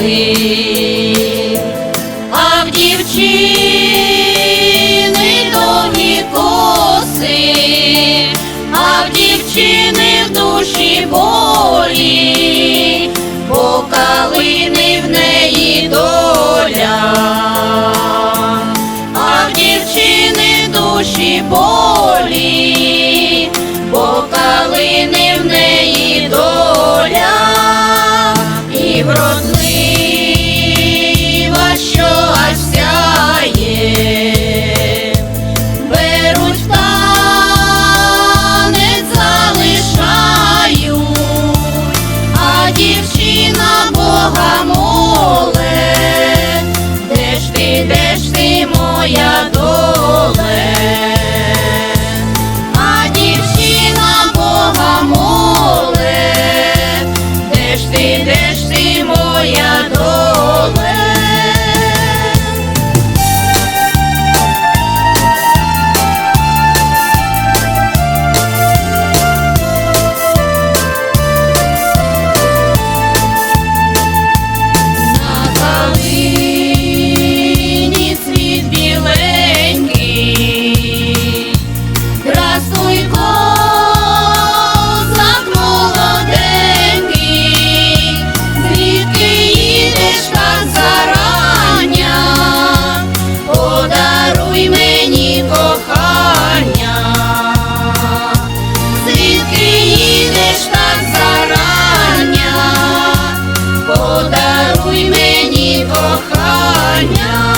see. дівчина Бога моле, де ж ти, де ж ти моя доле, а дівчина Бога моле, де ж ти, де ж ти моя доле. кохання.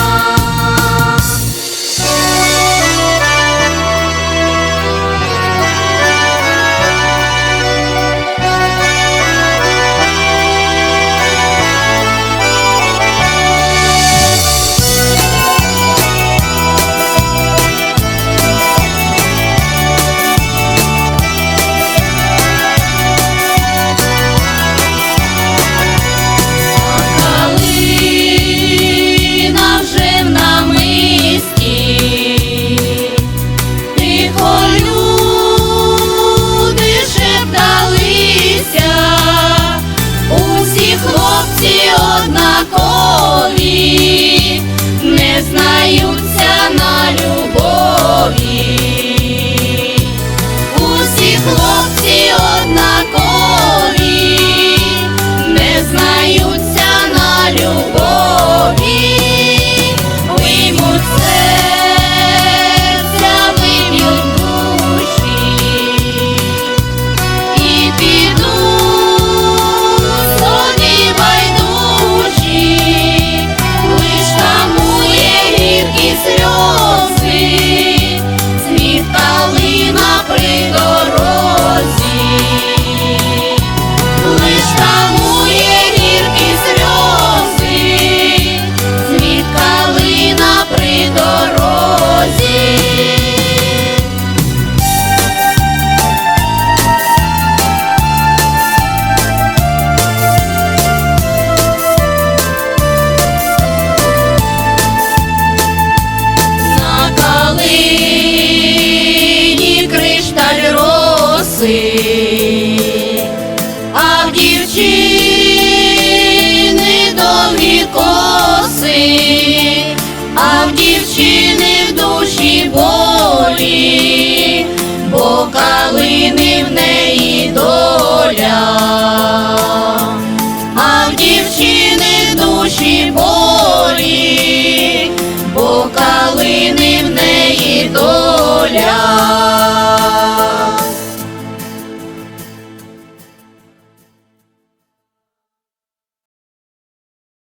дівчини довгі коси, а в дівчини в душі болі, бо калини в неї доля, а в дівчини в душі болі, бо калини в неї доля.